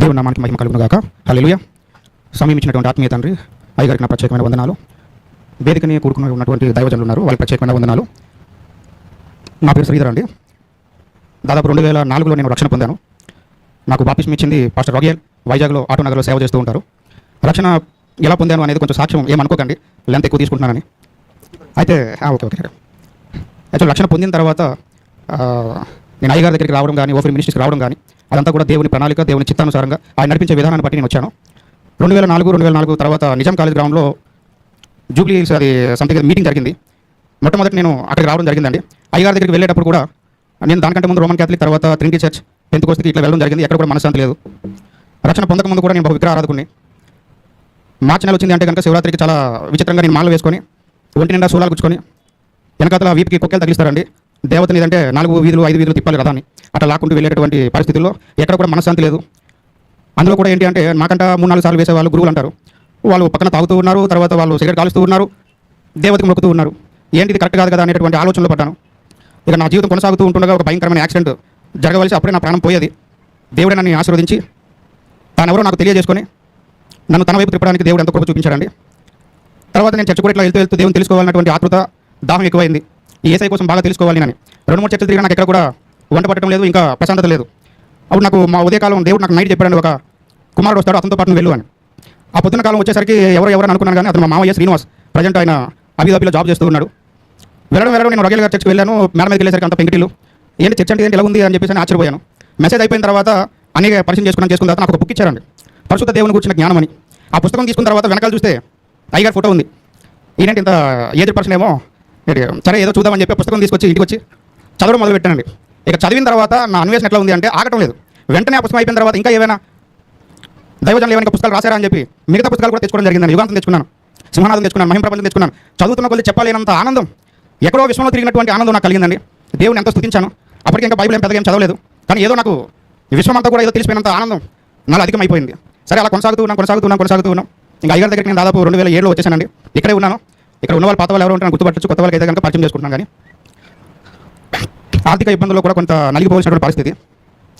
దేవుని నామానికి మహిమ కలుగును గాక. హల్లెలూయా. సమయం ఇచ్చినటువంటి ఆత్మీయ తండ్రి అయ్యగారికి నా ప్రత్యేకమైన వందనాలు. వేదికని కూడుకుని ఉన్నటువంటి దైవజనులు ఉన్నారు వాళ్ళకి ప్రత్యేకమైన వందనాలు. నా పేరు శ్రీధర్ అండి. దాదాపు రెండు వేల నాలుగులో నేను రక్షణ పొందాను. నాకు బాపిస్మ్ ఇచ్చింది పాస్టర్ రొగేల్ వైజాగ్లో ఆటో నగర్లో సేవ చేస్తూ ఉంటారు. రక్షణ ఎలా పొందాను అనేది కొంచెం సాక్ష్యం ఏమనుకోకండి. లెంత్ ఎక్కువ తీసుకుంటున్నానని. అయితే ఓకే ఓకే యాక్చువల్ రక్షణ పొందిన తర్వాత నేను అయ్యగారి దగ్గరికి రావడం కానీ ఓఫర్ మినిస్ట్రీకి రావడం కానీ అదంతా కూడా దేవుని ప్రణాళిక దేవుని చిత్తానుసారంగా ఆయన నడిపించే విధానాన్ని బట్టి నేను వచ్చాను. రెండు వేల నాలుగు రెండు వేల నాలుగు తర్వాత నిజాం కాలేజ్ గ్రౌండ్లో జూబ్లీ హిల్స్ అది సంథింగ్ మీటింగ్ జరిగింది. మొట్టమొదటి నేను అక్కడికి రావడం జరిగిందండి. అయ్యగారి దగ్గరికి వెళ్ళేటప్పుడు కూడా నేను దానికంటే ముందు రోమన్ క్యాథలిక్ తర్వాత ట్రింటీ చర్చ్ పెంతుకోస్తికి ఇట్లా వెళ్ళడం జరిగింది. ఎక్కడ కూడా మనశ్శాంతి లేదు. రక్షణ పొందక ముందు కూడా నేను బహు విగ్రహ ఆరాధకుని మార్చి నెల వచ్చింది అంటే కనుక శివరాత్రికి చాలా విచిత్రంగా నేను మాల వేసుకొని ఒంటి నిండా సూలాలు గుచ్చుకొని వెనకాతల వీపుకి కుక్కలు తగిలిస్తారండి. దేవతని ఏదంటే నాలుగు వీధులు ఐదు వీధులు తిప్పాలి కదా అని అట్లా లాక్కుంటూ వెళ్ళేటటువంటి పరిస్థితుల్లో ఎక్కడ కూడా మనశ్శాంతి లేదు. అందులో కూడా ఏంటి అంటే మాకంట మూడు నాలుగు సార్లు వేసే వాళ్ళు గురువులు అంటారు. వాళ్ళు పక్కన తాగుతూ ఉన్నారు తర్వాత వాళ్ళు సిగరెట్ కాలుస్తూ ఉన్నారు దేవతకు మొక్కుతూ ఉన్నారు. ఏంటిది కరెక్ట్ కాదు కదా అనేటువంటి ఆలోచనలో పడ్డాను. ఇక నా జీవితం కొనసాగుతూ ఉంటుండగా ఒక భయంకరమైన యాక్సిడెంట్ జరగవలసి అప్పుడే నా ప్రాణం పోయేది. దేవుడే నన్ను ఆశీర్వదించి తానెవరో నాకు తెలియజేసుకొని నన్ను తన వైపు తిప్పడానికి దేవుడు ఎంత కృప చూపించాడండి. తర్వాత నేను చర్చ కూడా ఇట్లా వెళ్తూ వెళ్తూ దేవుని తెలుసుకోవాలన్నటువంటి ఆతృత దాహం ఎక్కువైంది. ఈ ఏసఐ కోసం బాగా తెలుసుకోవాలి అని. రెండు మూడు చర్చలు తిరిగి నాకు ఎక్కడ కూడా వంట పట్టడం లేదు ఇంకా ప్రశాంతత లేదు. అప్పుడు నాకు మా ఉదయకాలం దేవుడు నాకు నైట్ చెప్పాడు ఒక కుమారుడు వస్తాడు అతనితో పాటు వెళ్ళు అని. ఆ పొద్దున కాలం వచ్చేసరికి ఎవరు ఎవరు అనుకున్నాను కానీ అతను మా మామయ్య శ్రీనివాస్ ప్రజెంట్ ఆయన అభిదాబిలో జాబ్ చేస్తూ ఉన్నాడు. వెళ్ళడం వెళ్ళడం నేను రొగేల్ గారి చర్చకి వెళ్ళాను మేడం మీదకి వెళ్ళేసరికి అంత పెంకిటిలు ఏంటి చర్చ అంటే ఏంటి ఎలా ఉంది అని చెప్పేసి ఆశ్చర్యపోయాను. మెసేజ్ అయిపోయిన తర్వాత అనేక పరిచయం చేసుకున్నాను చేసుకున్న తర్వాత నాకు ఒక బుక్ ఇచ్చారండి. పరిశుద్ధ దేవుని గురించిన జ్ఞానం అని. ఆ పుస్తకం తీసుకున్న తర్వాత వెనకాల చూస్తే అయ్యగారి ఫోటో ఉంది. ఈయనంటే ఇంత ఏజ్ పర్సన్ ఏమో సరే ఏదో చూద్దామని చెప్పి పుస్తకం తీసుకొచ్చి ఇంటికి వచ్చి చదవడం మొదలు పెట్టానండి ఇక చదివిన తర్వాత నా అన్వేషణ ఎట్లా ఉంది అంటే ఆగటం లేదు. వెంటనే ఆ పుస్తకం అయిపోయిన తర్వాత ఇంకా ఏమైనా దైవజనులు ఏమైనా పుస్తకాలు రాశారా అని చెప్పి మిగతా పుస్తకాలు కూడా తెచ్చుకోవడం జరిగిందని యుగాంతం తెచ్చుకున్నాను. సింహనాథం తెచ్చుకున్నాను. మహిమ ప్రపంచం తెచ్చుకున్నాను. చదువుతున్న కొద్ది చెప్పలేనంత ఆనందం. ఎక్కడో విశ్వంలో తిరిగినటువంటి ఆనందం నాకు కలిగిందండి. దేవుని ఎంతో స్థుతించాను అప్పటికి ఇంకా బైబిల్ ఏం పెద్దగా ఏం చదవలేదు. కానీ ఏదో నాకు విశ్వం అంతా కూడా ఏదో తెలిసిపోయినంత ఆనందం నాలో అధికమైపోయింది. సరే అలా కొనసాగుతూ ఉన్నాం కొనసాగుతూ ఉన్నాం కొనసాగుతూ ఉన్నాం. ఇంకా అయ్యగారి దగ్గరికి నేను దాదాపు రెండు వేల ఏడులో వచ్చేసానండి. ఇక్కడే ఉన్నాను. ఇక్కడ ఉన్న వాళ్ళు పాత వాళ్ళు ఎవరు ఉంటారు గుర్తుపట్టచ్చు కొత్త వాళ్ళకి అయితే కనుక పరిచయం చేసుకుంటున్నాను కానీ. ఆర్థిక ఇబ్బందుల్లో కూడా కొంత నలిగిపోవాల్సినటువంటి పరిస్థితి.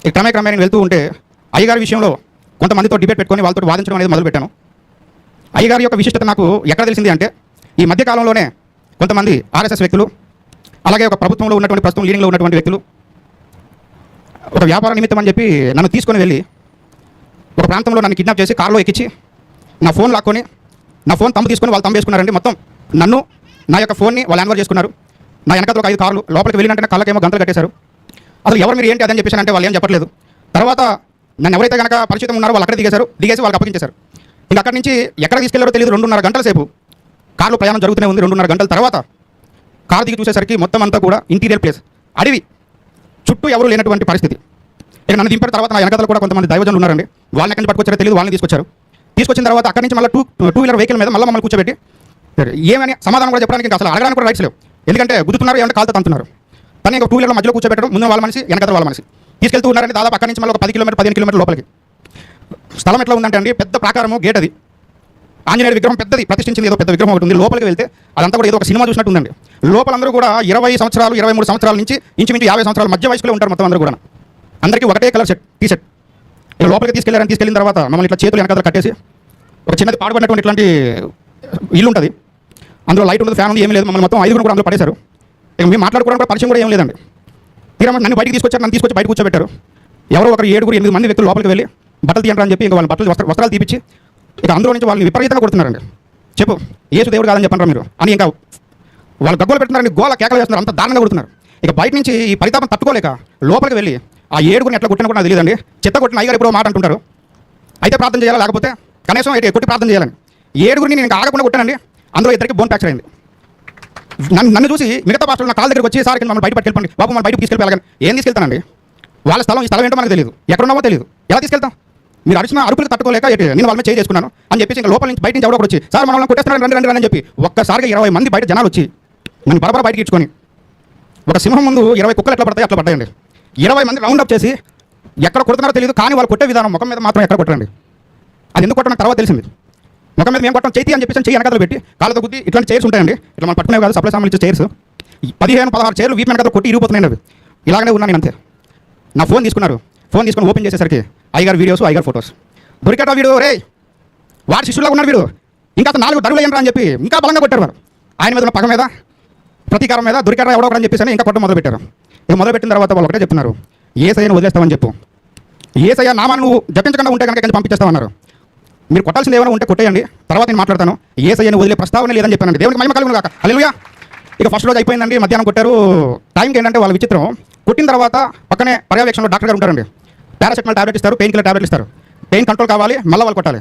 ఇక క్రమే నేను వెళ్తూ ఉంటే అయ్యగారి విషయంలో కొంతమందితో డిబేట్ పెట్టుకొని వాళ్ళతో వాదించడం అనేది మొదలుపెట్టాను. అయ్యగారి యొక్క విశిష్టత నాకు ఎక్కడ తెలిసింది అంటే ఈ మధ్యకాలంలోనే కొంతమంది ఆర్ఎస్ఎస్ వ్యక్తులు అలాగే ఒక ప్రభుత్వంలో ఉన్నటువంటి ప్రస్తుతం లీడింగ్లో ఉన్నటువంటి వ్యక్తులు ఒక వ్యాపార నిమిత్తం అని చెప్పి నన్ను తీసుకొని వెళ్ళి ఒక ప్రాంతంలో నన్ను కిడ్నాప్ చేసి కారులో ఎక్కించి నా ఫోన్ లాక్కొని నా ఫోన్ తమ్ము తీసుకొని వాళ్ళు తమ్ము వేసుకున్నారండి మొత్తం. నన్ను నా యొక్క ఫోన్ని వాళ్ళు యాన్వర్ చేసుకున్నారు. నా వెనకతో ఒక ఐదు కార్లు లోపలికి వెళ్ళినంటే కళ్ళకేమో గంటలు కట్టేశారు. అసలు ఎవరు మీరు ఏంటి అదని చెప్పేసి అంటే వాళ్ళు ఏం చెప్పట్లేదు. తర్వాత నన్ను ఎవరైతే కనుక పరిచితం ఉన్నారో వాళ్ళు అక్కడ దిగేశారు దిగేసి వాళ్ళకి అప్పగించేశారు. ఇంకా అక్కడి నుంచి ఎక్కడ తీసుకెళ్ళారో తెలియదు రెండున్నర గంటల సేపు. కారులో ప్రయాణం జరుగుతూనే ఉంది రెండున్నర గంటల తర్వాత కారు దిగి చూసేసరికి మొత్తం అంతా కూడా ఇంటీరియర్ ప్లేస్. అడవి చుట్టూ ఎవరు లేనటువంటి పరిస్థితి. ఇక నన్ను దింపిన తర్వాత నా వెనకాల కూడా కొంతమంది దైవజనులు ఉన్నారండి. వాళ్ళని ఎక్కడి పట్టుకొచ్చారో తెలియదు వాళ్ళని తీసుకొచ్చారు. తీసుకొచ్చిన తర్వాత అక్కడి నుంచి మళ్ళీ టూ టూ వీలర్ వెహికల్ మీద మళ్ళీ మమ్మల్ని కూర్చోబెట్టి ఏమని సమాధానం కూడా చెప్పడానికి అసలు అడగడానికి కూడా రైట్స్ లేవు. ఎందుకంటే గుద్దుతున్నారు ఏమంటే కాలుతో తంతున్నారు. తను ఇంకా టూ వీలర్ మధ్యలో కూర్చోబెట్టడం ముందు వాళ్ళ మనిషి వెనకాల వాళ్ళ మనిషి. తీసుకెళ్తూ ఉన్నారండి దాదాపు అక్కడి నుంచి మళ్ళీ ఒక పది కిలోమీటర్ పదిహేను కిలోమీటర్ లోపలికి. స్థలం ఎట్లా ఉందంటే అండి పెద్ద ప్రాకారము గేట్ అది. ఆంజనేయుడు విగ్రహం పెద్దది ప్రతిష్ఠించింది ఏదో పెద్ద విగ్రహం ఒకటి ఉంది. లోపలికి వెళ్తే అదంతా కూడా ఏదో ఒక సినిమా చూసినట్టు ఉందండి. లోపల అందరూ కూడా ఇరవై సంవత్సరాలు ఇరవై మూడు సంవత్సరాల నుంచి ఇంచుమించు యాభై సంవత్సరాల మధ్య వయసులో ఉంటారు మొత్తం అందరూ కూడా అందరికీ ఒకటే కలర్ షర్ట్ టీ షర్ట్ ఇక లోపలికి తీసుకెళ్ళారని తీసుకెళ్ళిన తర్వాత మమ్మల్ని ఇట్లా చేతులు వెనకాల కట్టేసి ఒక చిన్నది పాడుపడినటువంటి ఇట్లాంటి ఇల్లు ఉంటుంది. అందులో లైట్ ఉండదు ఫ్యాన్ ఉంది ఏమీ లేదు. మమ్మల్ని మొత్తం ఐదుగురు కూడా అందులో పడేశారు. ఇక మేము మాట్లాడుకోవడం కూడా పరిచయం కూడా ఏం లేదండి. తీరా నన్ను బయటికి తీసుకొచ్చారు నన్ను తీసుకొచ్చి బయట కూర్చోబెట్టారు. ఎవరో ఒకరు ఏడుగురు ఎనిమిది మంది వ్యక్తులు లోపలికి వెళ్ళి బట్టలు తీయండి అని చెప్పి ఇంకా వాళ్ళ బట్టలు వస్త్ర వస్త్రాలు తీపిచ్చి ఇక అందులో నుంచి వాళ్ళని విపరీతంగా కొడుతున్నారండి. చెప్పు ఏసు దేవుడు కాదని చెప్పండి మీరు. అని ఇంకా వాళ్ళు గగ్గోలు పెడుతున్నారని గోల కేకలు వేస్తున్నారు అంత దారుణంగా కొడుతున్నారు. ఇక బయట నుంచి ఈ పరితాపం తట్టుకోలేక లోపలికి వెళ్ళి ఆ ఏడుగురిని ఎట్లా కొట్టిన కూడా నాకు తెలియదండి. చెత్త కొట్టిన అయ్యారు ఎప్పుడో మాట అంటుంటారు. అయితే ప్రార్థన చేయాలా? లేకపోతే కనీసం అయితే కొట్టి ప్రార్థన చేయాలని. ఏడుగురిని నేను ఆగకుండా కొట్టానండి. అందులో ఇద్దరికి బోన్ ఫ్రాక్చర్ అయింది. నన్ను నన్ను చూసి మిగతా పాస్టర్లు నా కాళ్ళ దగ్గరికి వచ్చి సార్ మమ్మల్ని బయట పట్టుకెళ్ళండి బాబు మనం బయటకు తీసుకెళ్ళిపోయాలని ఏం తీసుకెళ్తానండి? వాళ్ళ స్థలం ఈ స్థలం ఏంటో మనకు తెలియదు ఎక్కడ ఉన్నామో తెలియదు ఎలా తీసుకెళ్తాం? మీరు అరిచిన అరుపులు తట్టుకోలేక నేను వాళ్ళ మీద చేయి చేసుకున్నాను. అని చెప్పేసి ఇంకా లోపల నుంచి బయట నుంచి ఎవడో వచ్చి సార్ మనం కొట్టేస్తున్నాను రెండు రండి రండి రండి అని చెప్పి ఒక్కసారిగా ఇరవై మంది బయట జనాలు వచ్చి నన్ను బరబర బయటకి ఇచ్చుకొని ఒక సింహం ముందు ఇరవై కుక్కలు ఎట్లా పడతాయి అట్లా పడ్డాయండి. ఇరవై మంది రౌండ్ అప్ చేసి ఎక్కడ కొడుతున్నారో తెలియదు కానీ వాళ్ళు కొట్టే విధానం ముఖం మీద మాత్రం ఎక్కడ కొట్టండి అది ఎందుకు కొట్టడం తర్వాత తెలిసింది. ముఖం మీద మేము కొట్టడం చేతి అని చెప్పేసి చెయ్యి వెనకాల పెట్టి కాళ్ళతో గుద్ది ఇట్లాంటి చైర్స్ ఉంటాయండి. ఇట్లా మనం పట్టుకునేవి కాదు సప్లై సామాన్లు ఇచ్చే చైర్స్ పదిహేను పదహారు చైర్లు వీటి వెనకాల కొట్టి ఇరిగిపోతున్నాయి అవి. ఇలాగనే ఉన్నాను నేను అంతే. నా ఫోన్ తీసుకున్నారు. ఫోన్ తీసుకొని ఓపెన్ చేసేసరికి ఐగారు వీడియోస్ ఐగారు ఫొటోస్ దొరికేట వీడియో రే వాడి శిష్యులా ఉన్నాడు వీడు. ఇంకా నాలుగు దరువులు అయ్యంరా అని చెప్పి ఇంకా బలంగా కొట్టారు వారు. ఆయన మీద ఉన్న పగ మీద ప్రతీకారం మీద దొరికారా ఎవడో ఒకడని చెప్పేసి ఇంకా కొట్టడం మొదలుపెట్టారు. ఇక మొదలుపెట్టిన తర్వాత వాళ్ళు ఒకటే చెప్తున్నారు ఏసయ్యను వదిలేస్తామని చెప్పు. ఏసయ్య నామాన్ని నువ్వు జపించకుండా ఉంటే కనుక కానీ పంపించేస్తామన్నారు మీరు కొట్టాల్సింది ఏమైనా ఉంటే కొట్టేయండి తర్వాత నేను మాట్లాడతాను. ఏసయ్యను వదిలే ప్రస్తావన లేదని చెప్పానండి. దేవునికి మహిమ కలుగును కాక హల్లెలూయా. ఇక ఫస్ట్ రోజు అయిపోయిందండి మధ్యాహ్నం కొట్టారు. టైంకి ఏంటంటే వాళ్ళ విచిత్రం. కొట్టిన తర్వాత పక్కనే పర్యవేక్షణలో డాక్టర్ గారు ఉంటారండి. పారాసెటమాల్ టాబ్లెట్ ఇస్తారు పెయిన్ కిల్లర్ టాబ్లెట్ ఇస్తారు. పెయిన్ కంట్రోల్ కావాలి మళ్ళీ వాళ్ళు కొట్టాలి.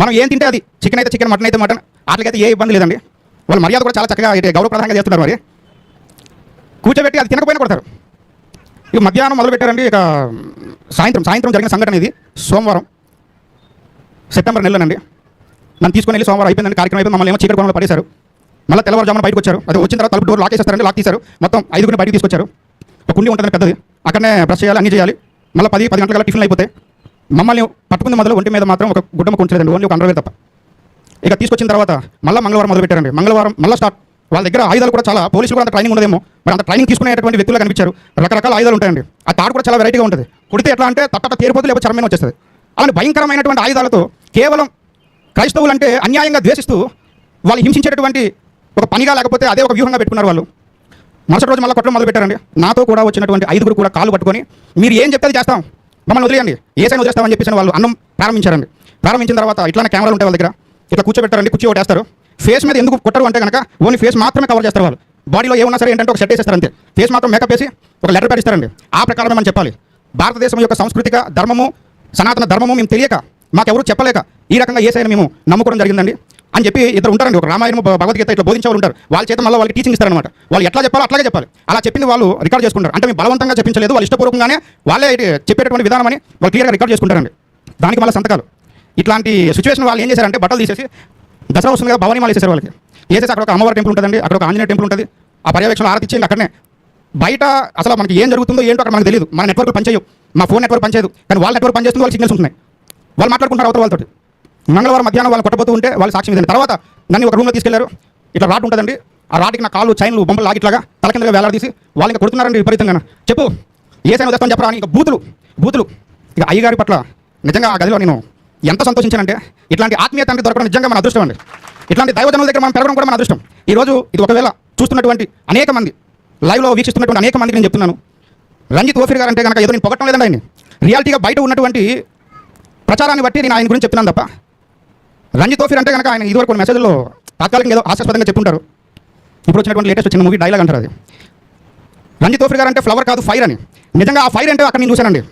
మనం ఏం తింటే అది? చికెన్ అయితే చికెన్ మటన్ అయితే మటన్ వాటికైతే ఏ ఇబ్బంది లేదండి. వాళ్ళు మర్యాద కూడా చాలా చక్కగా గౌరవప్రదంగా చేస్తున్నారు మరి. కూర్చోబెట్టి అది తినకపోయినా కొడతారు. ఇక మధ్యాహ్నం మొదలు పెట్టారండి ఇక సాయంత్రం సాయంత్రం జరిగిన సంఘటన ఇది సోమవారం సెప్టెంబర్ నెలనండి. నన్ను తీసుకుని వెళ్ళి సోమవారం అయిపోయిందండి కార్యక్రమం అయిపోయింది మమ్మల్ని ఏమో చీకటి కోణంలో పడేశారు. మళ్ళీ తెల్లవారుజామున బయటకు వచ్చారు. అది వచ్చిన తర్వాత తలుపు డోర్ లాక్ చేస్తారండి లాక్ తీశారు. మొత్తం ఐదుగురిని బయటకు తీసుకొచ్చారు. ఒక కుండి ఉంటుంది పెద్దది. అక్కడనే బ్రష్ చేయాలి అన్ని చేయాలి. మళ్ళీ పది పది గంటల టిఫిన్ అయిపోతే మమ్మల్ని పట్టుకుంది మొదలు ఒంటి మీద మాత్రం ఒక గుడ్డమ కొంచలేదండి ఓన్లీ ఒక అండర్వేర్ తప్ప. ఇక తీసుకొచ్చిన తర్వాత మళ్ళీ మంగళవారం మొదలు పెట్టారండి. మంగళవారం మళ్ళీ స్టార్ట్ వాళ్ళ దగ్గర ఆయుధాలు కూడా చాలా పోలీసులు కూడా అంత ట్రైనింగ్ ఉండదేమో. మరి అంత ట్రైనింగ్ తీసుకునేటువంటి వ్యక్తులు కనిపించారు. రకరకాల ఆయుధాలు ఉంటాయండి. ఆ తాడు కూడా చాలా వెరైటీగా ఉంటుంది. కుడితే ఎట్లా అంటే తట్టట తేరిపోతే లేకపోతే చర్మం వచ్చేస్తుంది. అలాంటి భయంకరమైనటువంటి ఆయుధాలతో కేవలం క్రైస్తవులు అంటే అన్యాయంగా ద్వేషిస్తూ వాళ్ళు హింసించేటటువంటి ఒక పనిగా లేకపోతే అదే ఒక వ్యూహంగా పెట్టుకున్నారు వాళ్ళు. మరుసటి రోజు మళ్ళీ కొట్టడం మొదలు పెట్టారండి నాతో కూడా వచ్చినటువంటి ఐదుగురు కూడా కాలు పట్టుకొని మీరు ఏం చెప్తే చేస్తాం. మమ్మల్ని వదిలేయండి. ఏ సైన్ వదిలేస్తామని చెప్పేసి వాళ్ళు అన్నం ప్రారంభించారండి. ప్రారంభించిన తర్వాత ఇట్లానే కెమెరాలు ఉంటాయి వాళ్ళ దగ్గర. ఇట్లా కూర్చోబెట్టారండి కూర్చో ఒకటి వేస్తారు. ఫేస్ మీద ఎందుకు కొట్టరు అంటే కనుక ఓన్లీ ఫేస్ మాత్రమే కవర్ చేస్తారు వాళ్ళు. బాడీలో ఏమన్నా సరే ఏంటంటే ఒక సెట్ వేసేస్తారు అంతే. ఫేస్ మాత్రం మేకప్ వేసి ఒక లెటర్ ప్యాడ్ ఇస్తారండి. ఆ ప్రకారమే మనం చెప్పాలి. భారతదేశం యొక్క సాంస్కృతిక ధర్మము సనాతన ధర్మము మేము తెలియక మాకెవరూ చెప్పలేక ఈ రకంగా ఏసైనా మేము నమ్ముకోవడం జరిగిందండి. అని చెప్పి ఇద్దరు ఉంటారండి. ఒక రామాయణం భగవద్గీత ఇట్లా బోధించే ఉంటారు. వాళ్ళ చేత మళ్ళీ వాళ్ళకి టీచింగ్ ఇస్తారనమాట వాళ్ళు ఎట్లా చెప్పాలో అట్లాగే చెప్పాలి. అలా చెప్పింది వాళ్ళు రికార్డ్ చేసుకుంటారు. అంటే మేము బలవంతంగా చెప్పించలేదు. వాళ్ళు ఇష్టపూర్వకంగానే వాళ్ళే చెప్పేటటువంటి విధానం అని వాళ్ళు క్లియర్గా రికార్డ్ చేసుకుంటారండి. దానికి మళ్ళీ సంతకాలు. ఇట్లాంటి సిచ్యువేషన్ వాళ్ళు ఏం చేశారంటే బట్టలు తీసేసి దసరా వస్తుంది కదా భవనిమాలు వేసేసారు వాళ్ళకి. వేసేసి అక్కడ ఒక అమ్మవారి టెంపుల్ ఉంటుందండి అక్కడ ఒక ఆంజనేయ టెంపుల్ ఉంటుంది. ఆ పర్యవేక్షణ ఆరతి ఇచ్చేయండి అక్కడనే. బయట అసలు మనకి ఏం జరుగుతుందో ఏంటో అక్కడ మనకు తెలియదు మన నెట్వర్క్ పనిచేయవు మా ఫోన్ నెట్వర్క్ పనిచేయదు కానీ వాళ్ళ నెట్వర్క్ పనిచేస్తుంది వాళ్ళు సిగ్నల్స్ ఉంటున్నాయి. వాళ్ళు మాట్లాడుకుంటారు అవతల వాళ్ళతో మంగళవారం మధ్యాహ్నం వాళ్ళు కొట్టబోతూ ఉంటే వాళ్ళు సాక్ష్యం ఇదండి తర్వాత నన్ను ఒక రూమ్లో తీసుకెళ్ళారు. ఇట్లా రాట్ ఉంటుందండి. ఆ రాటికి నా కాళ్ళు చైన్లు బొమ్మలు లాగిట్లాగా తల కిందగా వేలాడదీసి వాళ్ళు ఇంకా కొడుతున్నారండి విపరీతంగా. చెప్పు ఏ సైన్ వస్తాను చెప్పరా అని ఇంకా బూతులు బూతులు. ఇక అయ్యగారి పట్ల నిజంగా ఆ గదిలో నేను ఎంత సంతోషించానంటే ఇట్లాంటి ఆత్మీయ తండ్రి దొరకడం నిజంగా మన అదృష్టం అండి. ఇట్లాంటి దైవజనుల దగ్గర మనం పెరగడం కూడా మన అదృష్టం. ఈ రోజు ఇది ఒకవేళ చూస్తున్నటువంటి అనేక మంది లైవ్లో వీక్షిస్తున్నటువంటి అనేక మందికి నేను చెప్తున్నాను. రంజిత్ ఓఫిర్ గారు అంటే కనుక ఏదో నేను పొగటం లేదండి. ఆయన రియాలిటీగా బయట ఉన్నటువంటి ప్రచారాన్ని బట్టి నేను ఆయన గురించి చెప్తున్నాను తప్ప రంజిత్ ఓఫిర్ అంటే కనుక ఆయన ఇదివరకు మెసేజ్లో తాత్కాలికంగా ఏదో ఆశాస్పదంగా చెప్తుంటారు ఇప్పుడు వచ్చినటువంటి లేటెస్ట్ చిన్న మూవీ డైలాగ్ అంటారు అది. రంజిత్ ఓఫిర్ గారు అంటే ఫ్లవర్ కాదు ఫైర్ అని. నిజంగా ఆ ఫైర్ అంటే అక్కడ నేను చూశానండి.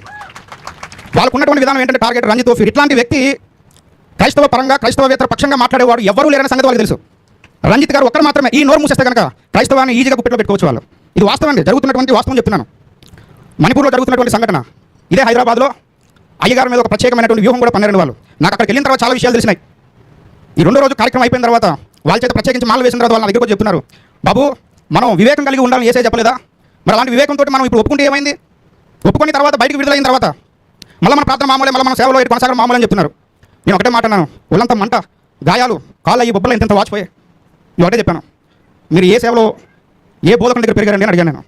వాళ్ళకు ఉన్నటువంటి విధానం ఏంటంటే టార్గెట్ రంజిత్ ఓఫీర్ ఇట్లాంటి వ్యక్తి క్రైస్తవ పరంగా క్రైస్తవేతర పక్షంగా మాట్లాడేవాడు ఎవరూ లేరని సంగతి వాళ్ళకి తెలుసు. రంజిత్ గారు ఒక్కరు మాత్రమే ఈ నోరు మూసేస్తే కనుక క్రైస్తవాన్ని ఈజీగా గుప్పెట్లో పెట్టుకోవచ్చు వాళ్ళు. ఇది వాస్తవం అండి. జరుగుతున్నటువంటి వాస్తవం చెప్తున్నాను. మణిపూర్లో జరుగుతున్నటువంటి సంఘటన. ఇదే హైదరాబాద్లో అయ్యగారి మీద ఒక ప్రత్యేకమైనటువంటి వ్యూహం కూడా పన్నారండి వాళ్ళు. నాకు అక్కడికి వెళ్ళిన తర్వాత చాలా విషయాలు తెలిసినాయి. ఈ రెండో రోజు కార్యక్రమం అయిపోయిన తర్వాత వాళ్ళ చేత ప్రత్యేకించి మాల వేసిన తర్వాత వాళ్ళ దగ్గరకు చెప్తున్నారు. బాబు మనం వివేకం కలిగి ఉండాలని ఏసే చెప్పలేదా? మరి అలాంటి వివేకంతో మనం ఇప్పుడు ఒప్పుకుంటే ఏమైంది? ఒప్పుకున్న తర్వాత బయటకు విడుదలైన తర్వాత మళ్ళీ మన ప్రార్థన మామూలే మళ్ళీ మన సేవలో కొనసాగడం మామూలు అని చెప్తున్నారు. నేను ఒకటే మాట అన్నాను. ఒళ్ళంతా మంట గాయాలు కాళ్ళు అయ్యి బొబ్బలు ఇంత వాచిపోయాయి. నేను ఒకటే చెప్పాను. మీరు ఏ సేవలో ఏ బోధకుని దగ్గర పెరిగారండి అని అడిగాను నేను.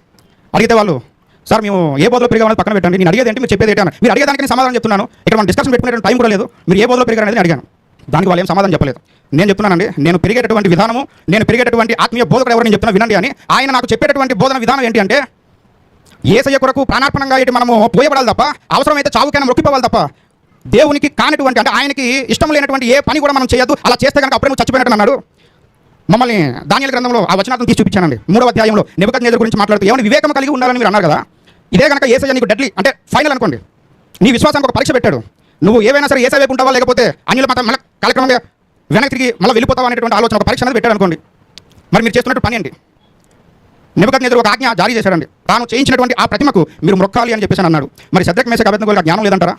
అడిగితే వాళ్ళు సార్ మేము ఏ బోధలో పెరిగామని పక్కన పెట్టండి. నేను అడిగేది ఏంటి? మీరు చెప్పేది ఏంటి? మీరు అడిగేదానికి నేను సమాధానం చెప్తున్నాను. ఇక్కడ మనం డిస్కషన్ పెట్టుకునే టైం కూడా లేదు. మీరు ఏ బోధలో పెరిగారనేది నేను అడిగాను. దానికి వాళ్ళు ఏం సమాధానం చెప్పలేదు. నేను చెప్తున్నానండి నేను పెరిగేటటువంటి విధానము నేను పెరిగేటటువంటి ఆత్మీయ బోధకుడు ఎవరు నేను చెప్తున్నా వినండి అని. ఆయన నాకు చెప్పేటటువంటి బోధన విధానం ఏంటి అంటే ఏసయ్య కొరకు ప్రాణార్పణంగా ఇటు మనము పోయబడాలి తప్ప అవసరమైతే చావుకైనా మొక్కిపోవాలి తప్ప దేవునికి కానిటువంటి అంటే ఆయనకి ఇష్టం లేనటువంటి ఏ పని కూడా మనం చేయొద్దు. అలా చేస్తే కనుక అప్పుడే నువ్వు చచ్చిపోయినట్టు అన్నాడు. మమ్మల్ని దానియల గ్రంథంలో ఆ వచనాలను తీసి చూపించానండి. మూడవ అధ్యాయంలో నిబద్ధ నేదర్ గురించి మాట్లాడుతూ ఏమైనా వివేకం కలిగి ఉండాలని మీరు అన్నారు కదా? ఇదే కనుక ఏసయ్య నీకు డెడ్లీ అంటే ఫైనల్ అనుకోండి. నీ విశ్వాసానికి ఒక పరీక్ష పెట్టాడు. నువ్వు ఏవైనా సరే ఏసై వైపు ఉంటావా? లేకపోతే అన్యుల మతం మళ్ళీ కాలక్రమంగా వెనక్కి తిరిగి మళ్ళీ వెళ్ళిపోతావా? అనేటువంటి ఆలోచన ఒక పరీక్ష అనేది పెట్టాడు అనుకోండి. మరి మీరు చేస్తున్నట్టు పని అండి నిబద్ధ నేదర్ ఒక ఆజ్ఞ జారీ చేశాడండి. తాను చేయించినటువంటి ఆ ప్రతిమకు మీరు మొక్కాలి అని చెప్పేసి అన్నాడు. మరి సద్రక్ మేసక అభ్యర్థం జ్ఞానం లేదంటారా?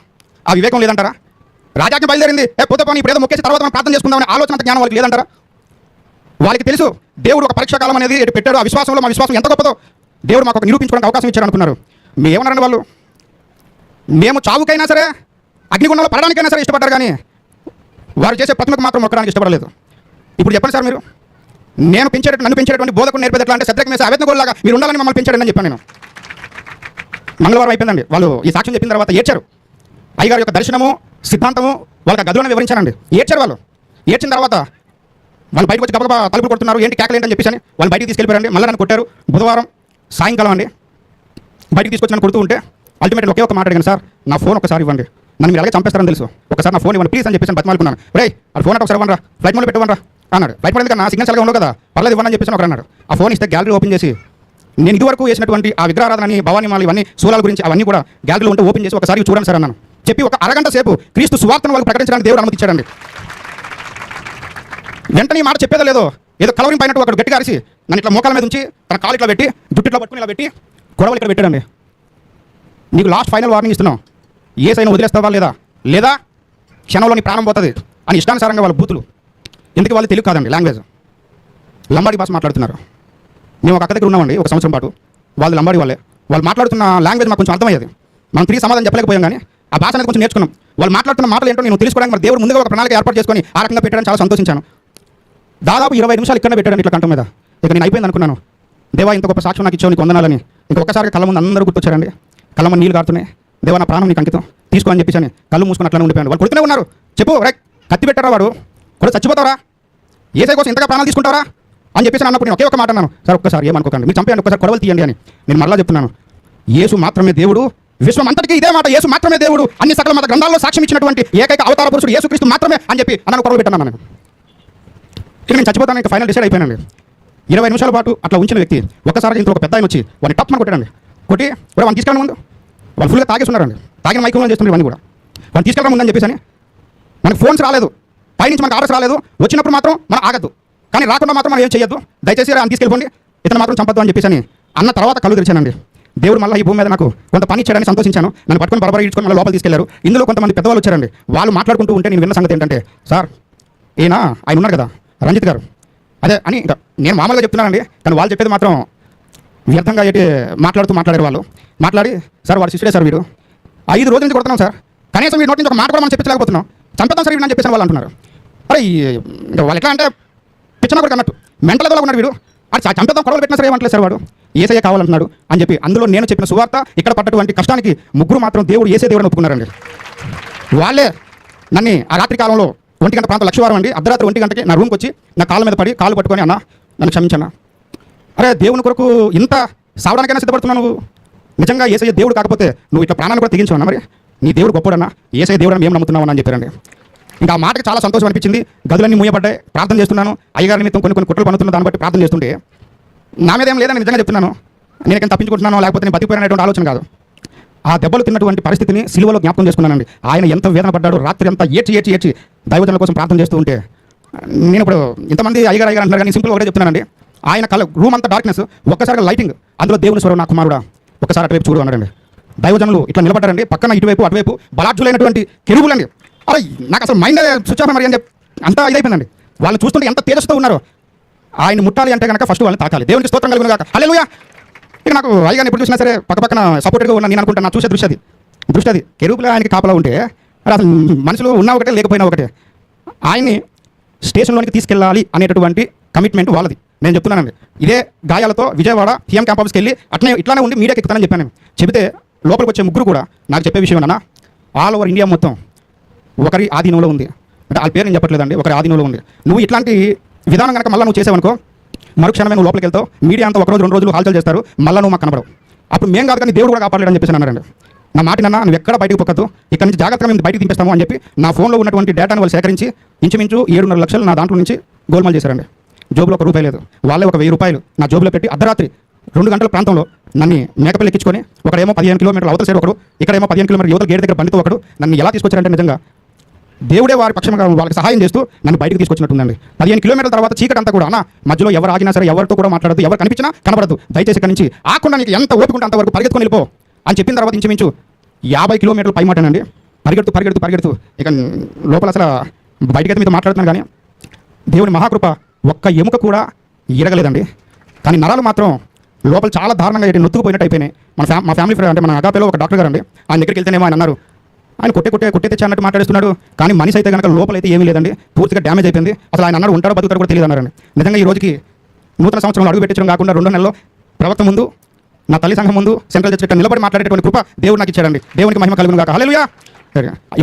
ఆ వివేకం లేదంటారా? రాజాజ్ఞ బయలుదేరింది. ఏ పోతే పోనీ ఇప్పుడు ఏదో మొక్కేసి తర్వాత మనం ప్రార్థన చేసుకుందామని ఆలోచన జ్ఞానం వాళ్ళకి లేదంటారా? వాళ్ళకి తెలుసు దేవుడు ఒక పరీక్షా కాలం అనేది పెట్టాడు ఆ విశ్వాసంలో మా విశ్వాసం ఎంత గొప్పదో దేవుడు మాకు ఒక నిరూపించుకోవడానికి అవకాశం ఇచ్చారు అనుకున్నారు మేమన్నారండి వాళ్ళు? మేము చావుకైనా సరే అగ్నిగుండంలో పడడానికైనా సరే ఇష్టపడ్డారు కానీ వారు చేసే ప్రతిమకు మాత్రం మొక్కడానికి ఇష్టపడలేదు. ఇప్పుడు చెప్పండి సార్ మీరు. నేను పెంచేటట్టు నన్ను పెంచేటటువంటి బోధకుడు నేర్పేది ఎట్లా అంటే శత్రుఘ్న మీద అవేత్న మీరు ఉండాలని మమ్మల్ని పెంచాడని చెప్పాను నేను. మంగళవారం అయిపోయిందండి. వాళ్ళు ఈ సాక్ష్యం చెప్పిన తర్వాత ఏడ్చారు. అయ్యగారి యొక్క దర్శనము సిద్ధాంతము వాళ్ళకి గదులను వివరించారండి. వివరించానండి ఏడ్చారు వాళ్ళు. ఏడ్చిన తర్వాత వాళ్ళు బయటకు వచ్చి గబగబా తలుపులు కొడుతున్నారు. ఏంటి కేకలు ఏంటని చెప్పేసి అని వాళ్ళు బయటికి తీసుకెళ్ళిపోయారండి. మళ్ళీ నన్ను కొట్టారు. బుధవారం సాయంకాలం అండి. బయటికి తీసుకొచ్చి నన్ను కొడుతూ ఉంటే అల్టిమేట్లీ ఒకే ఒక మాట అడిగాను సార్ నా ఫోన్ ఒకసారి ఇవ్వండి. నన్ను మీరు అలాగే చంపేస్తారని తెలుసు. ఒకసారి నా ఫోన్ ఇవ్వండి. ప్లీజ్ అని చెప్పేసి బతిమాలుకున్నాను. రే ఆ ఫోన్ ఒకసారి ఇవ్వండి ఫ్లైట్ మోడ్ పెట్టివ్వండి అన్నాడు. బయటపడేది కన్నా సిగ్నల్ సిగ్నల్స్ ఉండవు కదా. పర్లేదు ఇవ్వండి అని చెప్పేసి ఒకరు అన్నాడు ఆ ఫోన్ ఇస్తే గ్యాలరీ ఓపెన్ చేసి నేను ఇదివరకు వేసినటువంటి ఆ విగ్రహారాధనని భవానీ మాలు ఇవన్నీ సూలాల గురించి అవన్నీ కూడా గ్యాలరీలో ఉంటే ఓపెన్ చేసి ఒకసారి చూడండి సార్ అన్నాను. చెప్పి ఒక అరగంట సేపు క్రీస్తు సువార్తను వాళ్ళు ప్రకటించడానికి దేవుడు అనుమతించాడండి వెంటనే మాట చెప్పేదో లేదో ఏదో కలవరింగ్ పైనట్టు ఒకడు గట్టిగా అరిసి నన్ను ఇట్లా మోకాల మీద ఉంచి తన కాలు ఇట్లా పెట్టి జుట్టు ఇట్లా పట్టుకుని ఇలా పెట్టి గొడవలు ఇక్కడ పెట్టాడండి. నీకు లాస్ట్ ఫైనల్ వార్నింగ్ ఇస్తున్నాం. ఏ సైన్ వదిలేస్తావా లేదా? లేదా క్షణంలో నీ ప్రాణం పోతుంది అని ఇష్టానుసారంగా వాళ్ళ బూతులు ఎందుకు వాళ్ళు తెలుగు కాదండి లాంగ్వేజ్ లంబాడి భాష మాట్లాడుతున్నారు. మేము ఒక అక్క దగ్గర ఉన్నామండి ఒక సంవత్సరం పాటు. వాళ్ళు లంబాడి వాళ్ళే. వాళ్ళు మాట్లాడుతున్న లాంగ్వేజ్ మాకు కొంచెం అర్థమయ్యేది. మనం తిరిగి సమాధానం చెప్పలేకపోయాం కానీ ఆ భాష అనేది కొంచెం నేర్చుకున్నాం. వాళ్ళు మాట్లాడుతున్న మాటలు ఏంటో నేను తెలుసుకోవడానికి మరి దేవుడు ముందుగా ఒక ప్రణాళిక ఏర్పాటు చేసుకొని ఆ రకంగా పెట్టడానికి చాలా సంతోషించాను. దాదాపు ఇరవై నిమిషాలు ఇక్కడ పెట్టాడు ఇట్లా కంఠం మీద. ఇక నేను అయిపోయింది అనుకున్నాను. దేవా ఇంత గొప్ప సాక్ష్యం నాకు ఇచ్చావు నీకు వందనాలని. ఇంకొకసారి కళ్ళ ముందు అందరూ గుర్తొచ్చారండి. కళ్ళ ముందు నీళ్ళు కారుతున్నాయి. దేవా నా ప్రాణం నీకు అంకితం. తీసుకో అని చెప్పేసి కళ్ళు మూసుకుని అట్లా ఉండిపోయాను వాళ్ళు కొడుతూనే ఉన్నారు. చెప్పు రైట్ కత్తి పెట్టారా వాడు? కూడా చచ్చిపోతారా? ఏసై కోసం ఇంతగా ప్రాణాలు తీసుకుంటారా? అని చెప్పేసి అన్నప్పుడు నేను ఒకే ఒక మాట అన్నాను. సార్ ఒక్కసారి ఏమనుకోకండి. మీరు చంపేయండి ఒక్కసారి కొడవలు తీయండి అని. నేను మరలా చెప్తున్నాను. యేసు మాత్రమే దేవుడు. విశ్వం అంతటికీ ఇదే మాట. యేసు మాత్రమే దేవుడు. అన్ని సకల మత గ్రంథాల్లో సాక్ష్యం ఇచ్చినటువంటి ఏకైక అవతార పురుషుడు యేసుక్రీస్తు మాత్రమే అని చెప్పి అన్నాను కొడవలు పెట్టాను నేను. ఇక నేను చచ్చిపోతాను ఇంకా ఫైనల్ డిసైడ్ అయిపోయానండి. ఇరవై నిమిషాల పాటు అట్లా ఉంచిన వ్యక్తి ఒక్కసారి ఇంట్లో ఒక పెద్ద ఆయన వచ్చి వాడిని టప్ కొట్టాడండి. కొట్టి కూడా వాడిని తీసుకెళ్ళడం ముందు. వాళ్ళు ఫుల్గా తాగేసి ఉన్నారండి. తాగిన మైకంలో చేస్తున్నారు ఇవన్నీ కూడా. వాడిని తీసుకెళ్ళడం ముందని చెప్పేసి అని. మనకు ఫోన్స్ రాలేదు. పైనుంచి మనకు ఆర్డర్స్ రాలేదు. వచ్చినప్పుడు మాత్రం మనం ఆగద్దు. కానీ రాకుండా మాత్రం మనం ఏం చేయొద్దు దయచేసి ఆయన తీసుకెళ్ళిపోండి. ఇతను మాత్రం చంపద్దు అని చెప్పేసి అని అన్న తర్వాత కళ్ళు తెరిచానండి. దేవుడు మళ్ళీ ఈ భూమి మీద నాకు కొంత పని ఇచ్చాడని సంతోషించాను. నన్ను పట్టుకొని బరబర ఇచ్చుకొని మళ్ళీ లోపల తీసుకెళ్ళారు. ఇందులో కొంతమంది పెద్దవాళ్ళు వచ్చారండి. వాళ్ళు మాట్లాడుకుంటూ ఉంటే నేను విన్న సంగతి ఏంటంటే సార్ ఈయన ఆయన ఉన్నారు కదా రంజిత్ గారు. అదే అని ఇంకా నేను మామూలుగా చెప్తున్నానండి. కానీ వాళ్ళు చెప్పేది మాత్రం వ్యర్థంగా ఏంటి మాట్లాడుతూ మాట్లాడారు వాళ్ళు. మాట్లాడి సార్ వాడు శిష్యుడే సార్ వీడు. ఐదు రోజుల నుంచి కొడుతున్నాం సార్. కనీసం వీడి నోటి నుంచి ఒక మాట కూడా మనం చెప్పించలేకపోతున్నాం. చంపేద్దాం సార్ వీడు అని చెప్పేసి వాళ్ళు అంటున్నారు. అరే వాళ్ళు ఎట్లా అంటే పిచ్చన కూడా అన్నట్టు. మెంటల్ ఎదలో ఉన్నాడు వీడు. అది చంపేద్దాం కొడవలు పెట్టినా సరే ఏమంటలేదు సార్ వాడు. ఏసయ్య కావాలంటున్నాడు అని చెప్పి అందులో నేను చెప్పిన సువార్త ఇక్కడ పడ్డటువంటి కష్టానికి ముగ్గురు మాత్రం దేవుడు ఏసే దేవుడు ఒప్పుకున్నారండి. వాళ్ళే నన్ను ఆ రాత్రి కాలంలో ఒంటి గంట ప్రాంతం లక్ష్యవారం అండి. అర్ధరాత్రి ఒంటి గంటకి నా రూమ్కి వచ్చి నా కాళ్ళ మీద పడి కాళ్ళు పట్టుకొని అన్న నన్ను క్షమించన్న. అరే దేవుని కొరకు ఇంత సావడానికైనా సిద్ధపడుతున్నావు నిజంగా ఏసయ్య దేవుడు కాకపోతే నువ్వు ఇట్లా ప్రాణాన్ని కూడా తెగించావు మరి? నీ దేవుడు గొప్పడన్నా ఏసయ్య దేవుడు మేము నమ్ముతున్నావు అని చెప్పారండి. ఇంకా ఆ మాటకి చాలా సంతోషం అనిపించింది. గదులన్నీ మూయబడ్డాయి. ప్రార్థన చేస్తున్నాను. అయ్యగారి నిమిత్తం కొన్ని కొన్ని కుట్రలు పనుతున్న దాన్ని బట్టి ప్రార్థన చేస్తుంటే నా మీద ఏం లేదని నిజంగా చెప్తున్నాను. నేను ఇక్కడ తప్పించుకుంటున్నాను లేకపోతే నేను బతికిపోయినటువంటి ఆలోచన కాదు. ఆ దెబ్బలు తిన్నటువంటి పరిస్థితిని సిలువలో జ్ఞాపకం చేసుకున్నానండి. ఆయన ఎంత వేదన పడ్డాడు రాత్రి అంతా ఏడ్చి ఏడ్చి ఏడ్చి దైవజనుల కోసం ప్రార్థన చేస్తూ ఉంటే నేను ఇప్పుడు ఇంతమంది అయ్యగారు అయ్యగారు అంటున్నారు కానీ సింపుల్ ఒకటే చెప్తున్నానండి. ఆయన కళ్ళ రూమ్ అంతా డార్క్నెస్ ఒక్కసారిగా లైటింగ్ అందులో దేవుని స్వరం నా కుమారుడా. ఒకసారి అటువైపు చూడు అన్నాడండి. దైవజనులు ఇట్లా నిలబడ్డారండి. పక్కన ఇటువైపు అటువైపు బలాఢ్యులైనటువంటి కెరువులండి అరే నాకు అసలు మైండ్ స్విచ్ ఆఫ్ మరి అని చెప్పి అంతా ఇదైపోయిందండి. వాళ్ళు చూస్తుంటే ఎంత తేజస్తో ఉన్నారో. ఆయన ముట్టాలి అంటే కనుక ఫస్ట్ వాళ్ళని తాకాలి. దేవునికి స్తోత్రం కలిగిన కాక హల్లెలూయా ఇక నాకు అయ్యగాని ఎప్పుడు చూసినా సరే పక్క పక్కన సపోర్ట్గా ఉన్నా నేను అనుకుంటా నా చూసే దృష్టి అది దృష్టి అది కెరూపులో ఆయనకి కాపలా ఉంటే మరి అసలు మనుషులు ఉన్నా ఒకటే లేకపోయినా ఒకటే. ఆయన్ని స్టేషన్లోనికి తీసుకెళ్ళాలి అనేటటువంటి కమిట్మెంట్ వాళ్ళది. నేను చెప్తున్నానండి. ఇదే గాయాలతో విజయవాడ సీఎం క్యాంప్ ఆఫీస్కి వెళ్ళి అట్లనే ఇట్లానే ఉండి మీడియాకి ఎక్కుతానని చెప్పాను చెబితే లోపలికి వచ్చే ముగ్గురు కూడా నాకు చెప్పే విషయం అన్న ఆల్ ఓవర్ ఇండియా మొత్తం ఒకరి ఆధీనంలో ఉంది. అంటే వాళ్ళ పేరు నేను చెప్పట్లేదండి ఒకరి ఆధీనంలో ఉంది. నువ్వు ఇట్లాంటి విధానం కనుక మళ్ళీ నువ్వు చేసావనుకో మరుక్షణమే నువ్వు లోపలికి వెళ్తావు. మీడియా అంతా ఒక రోజు రెండు రోజులు హాల్చల్ చేస్తారు మళ్ళీ నువ్వు మాకు కనబడవు. అప్పుడు మేము కాదు కానీ దేవుడు కూడా కాపాడలేడని చెప్పేసి అన్నారండి. నా మాటినన్నా నువ్వు ఎక్కడ బయటకు పొక్కదు ఇక్కడ నుంచి జాగ్రత్తగా మేము బయటకు దింపేస్తాము అని చెప్పి నా ఫోన్లో ఉన్నటువంటి డేటాను వాళ్ళు సేకరించి ఇంచుమించు ఏడున్నర లక్షలు నా దాంట్లో నుంచి గోల్మాల్ చేశారండి. జోబులో ఒక రూపాయి లేదు. వాళ్ళే ఒక వెయ్యి రూపాయలు నా జోబులో పెట్టి అర్ధరాత్రి రెండు గంటల ప్రాంతంలో నన్ను మేకపల్లి ఎక్కించుకొని ఒకడేమో పదిహేను కిలోమీటర్లు అవతల సైడ్ ఒకడు ఇక్కడేమో పదిహేను కిలోమీటర్ యువత గేట్ దగ్గర బండితో ఒకడు నన్ను ఎలా తీసుకొచ్చారంటే నిజంగా దేవుడే వారి పక్షంగా వాళ్ళకి సహాయం చేస్తూ నన్ను బయటకు తీసుకొచ్చినట్టుందండి. పదిహేను కిలోమీటర్ల తర్వాత చీకటి అంతా కూడా అన్న మధ్యలో ఎవరు ఆగినా సరే ఎవరితో కూడా మాట్లాడదు ఎవరు కనిపించినా కనబడదు దయచేసి ఇక్కడి నుంచి ఆకుండా నీకు ఎంత ఓపికంటే అంతవరకు పరిగెత్తుకొని వెళ్ళిపో అని చెప్పిన తర్వాత ఇంచుమించు యాభై కిలోమీటర్లు పైమాటనండి పరిగెడుతూ పరిగెడుతూ పరిగెడుతూ ఇక లోపల అసలు బయటకైతే మీతో మాట్లాడుతున్నాను కానీ దేవుని మహాకృప ఒక్క ఎముక కూడా ఇరగలేదండి. కానీ నరాలు మాత్రం లోపల చాలా దారుణంగా ఏంటి నొత్తుకుపోయినట్టు అయిపోయినాయి. మన ఫ్యా మా ఫ్యామిలీ ఫ్రెండ్ అంటే మన అగాపేలో ఒక డాక్టర్ గారు అండి ఆయన దగ్గరికి వెళ్తేనేమో ఆయన అన్నారు ఆయన కొట్టే కొట్టే కొట్టే తెచ్చి అన్నట్టు మాట్లాడుతున్నాడు కానీ మనిషి అయితే కనుక లోపల అయితే ఏమీ లేదండి. పూర్తిగా డ్యామేజ్ అయిపోయింది. అసలు ఆయన అన్నాడు ఉంటాడో బతుకుతాడు కూడా తెలియదు అన్నారండి నిజంగా ఈ రోజుకి నూతన సంవత్సరంలో అడుగు పెట్టించడం కాకుండా రెండో నెలలో ప్రభుత్వం ముందు నా తల్లి సంఘం ముందు సెంట్రల్ చర్చ్ నిలబడి మాట్లాడేటువంటి కృప దేవుడు నాకు ఇచ్చాడండి. దేవునికి మహిమ కలుగును కాక హల్లెలూయా!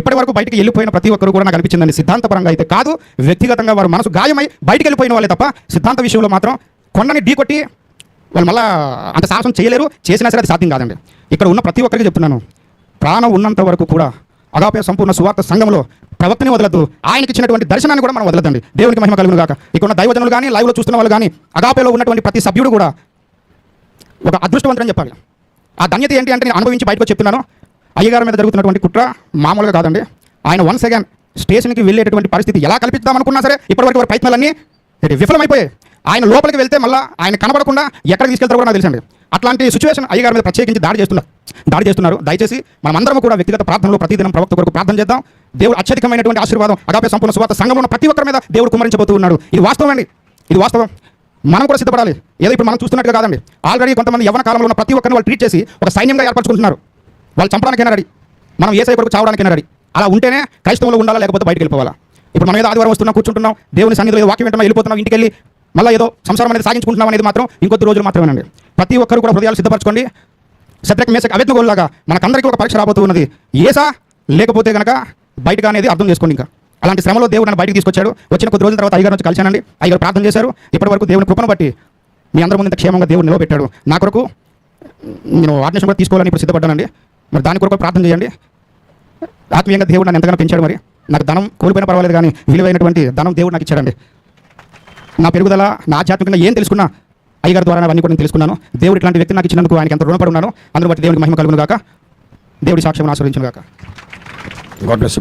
ఇప్పటి వరకు బయటికి వెళ్ళిపోయిన ప్రతి ఒక్కరు కూడా నాకు అనిపించిందండి. సిద్ధాంతపరంగా అయితే కాదు వ్యక్తిగతంగా వారు మనసు గాయమై బయటికి వెళ్ళిపోయిన వాళ్ళే తప్ప సిద్ధాంత విషయంలో మాత్రం కొండని ఢీ కొట్టి వాళ్ళు మళ్ళీ అంత సాహసం చేయలేరు. చేసినా సరే అది సాధ్యం కాదండి. ఇక్కడ ఉన్న ప్రతి ఒక్కరికి చెప్తున్నాను. ప్రాణం ఉన్నంత వరకు కూడా అగాపే సంపూర్ణ సువార్త సంఘంలో ప్రవక్తని వదలద్దు. ఆయనకి ఇచ్చినటువంటి దర్శనాన్ని కూడా మనం వదలదండి దేవునికి మహిమ కలుగును గాక. ఇక్కడ దైవజనులు కానీ లైవ్లో చూస్తున్న వాళ్ళు కానీ అగాపేలో ఉన్నటువంటి ప్రతి సభ్యుడు కూడా ఒక అదృష్టవంతుడని చెప్పాలి. ఆ ధన్యత ఏంటి అంటే నేను అనుభవించి బయటకు చెప్తున్నాను. అయ్యగారి మీద జరుగుతున్నటువంటి కుట్ర మామూలుగా కాదండి. ఆయన వన్స్ అగైన్ స్టేషన్కి వెళ్ళేటటువంటి పరిస్థితి ఎలా కల్పిద్దాం అనుకున్నా సరే ఇప్పటివరకు ప్రయత్నాలన్నీ విఫలమైపోయాయి. ఆయన లోపలికి వెళ్తే మళ్ళీ ఆయన కనబడకుండా ఎక్కడ తీసుకెళ్తారో కూడా నాకు తెలుసండి. అట్లాంటి సిచ్యువేషన్ అయ్యగారి మీద ప్రత్యేకించి దాడి చేస్తున్నారు. దాడి చేస్తున్నారు. దయచేసి మనమందరం కూడా వ్యక్తిగత ప్రార్థనలో ప్రతిదినం ప్రవక్త కొరకు ప్రార్థన చేద్దాం. దేవుడు అత్యధికమైనటువంటి ఆశీర్వాదం అగాపే సంపూర్ణ సువార్త సంఘంలో ఉన్న ప్రతి ఒక్కరి మీద దేవుడు కుమరించబోతూ ఉన్నాడు. ఇది వాస్తవం అండి. ఇది వాస్తవం. మనం కూడా సిద్ధపడాలి. ఏదో ఇప్పుడు మనం చూస్తున్నట్టుగా కాదండి. ఆల్రెడీ కొంతమంది యవన కాలంలో ఉన్న ప్రతి ఒక్కరిని వాళ్ళు ట్రీట్ చేసి ఒక సైన్యంగా ఏర్పరచుకుంటున్నారు. వాళ్ళు చంపడానికైనా రెడీ మనం ఏ కొరకు చావడానికైనా రెడీ అలా ఉంటేనే క్రైస్తవంలో ఉండాలా లేకపోతే బయటకు వెళ్ళిపోవాలా? ఇప్పుడు మనం ఏదో ఆదివారం వస్తున్నాం కూర్చుంటున్నాం దేవుని సన్నిధిలో వాక్యం వింటున్నాం వెళ్ళిపోతున్నాం ఇంటికి వెళ్ళి మళ్ళీ ఏదో సంసారం అనేది సాగించుకుంటున్నాం అనేది మాత్రం ఇంకొద్ది రోజులు మాత్రమేనండి. ప్రతి ఒక్కరు కూడా హృదయాలు సిద్ధపరచుకోండి. శత్రుకి మేసకి అవేత్నగోల్లాగా మనకందరికీ ఒక పరీక్ష రాబోతూ ఉన్నది. ఏసా లేకపోతే కనుక బయటగా అనేది అర్థం చేసుకోండి ఇంకా. అలాంటి శ్రమలో దేవుడు నన్ను బయటకు తీసుకొచ్చాడు. వచ్చిన కొద్ది రోజుల తర్వాత అయ్యగారు నుంచి కలిశానండి. అయ్యగారు ప్రార్థన చేశారు. ఇప్పటి వరకు దేవుని కృపను బట్టి మీ అందరి ముందు క్షేమంగా దేవుడు నిలబెట్టాడు నా కొరకు నేను ఆర్డినేషన్ కూడా తీసుకోవాలని ఇప్పుడు సిద్ధపడ్డానండి. మరి దాని కొరకు ప్రార్థన చేయండి. ఆత్మీయంగా దేవుడు నన్ను ఎంతగానో పెంచాడు మరి. నాకు ధనం కోల్పోయినా పర్వాలేదు కానీ విలువైనటువంటి ధనం దేవుడు నాకు ఇచ్చాడండి. నా పెరుగుదల నా ఆధ్యాత్మికంగా ఏం తెలుసుకున్నా అయ్యగారి ద్వారా అవన్నీ కూడా నేను తెలుసుకున్నాను. దేవుడు ఇట్లాంటి వ్యక్తి నాకు ఇచ్చినందుకు ఆయనకి ఎంత రుణపడి ఉన్నాను. అందులో బట్టి దేవునికి మహిమ కలుగును గాక. దేవుడి సాక్ష్యం ఆశ్రయించును గాక. God bless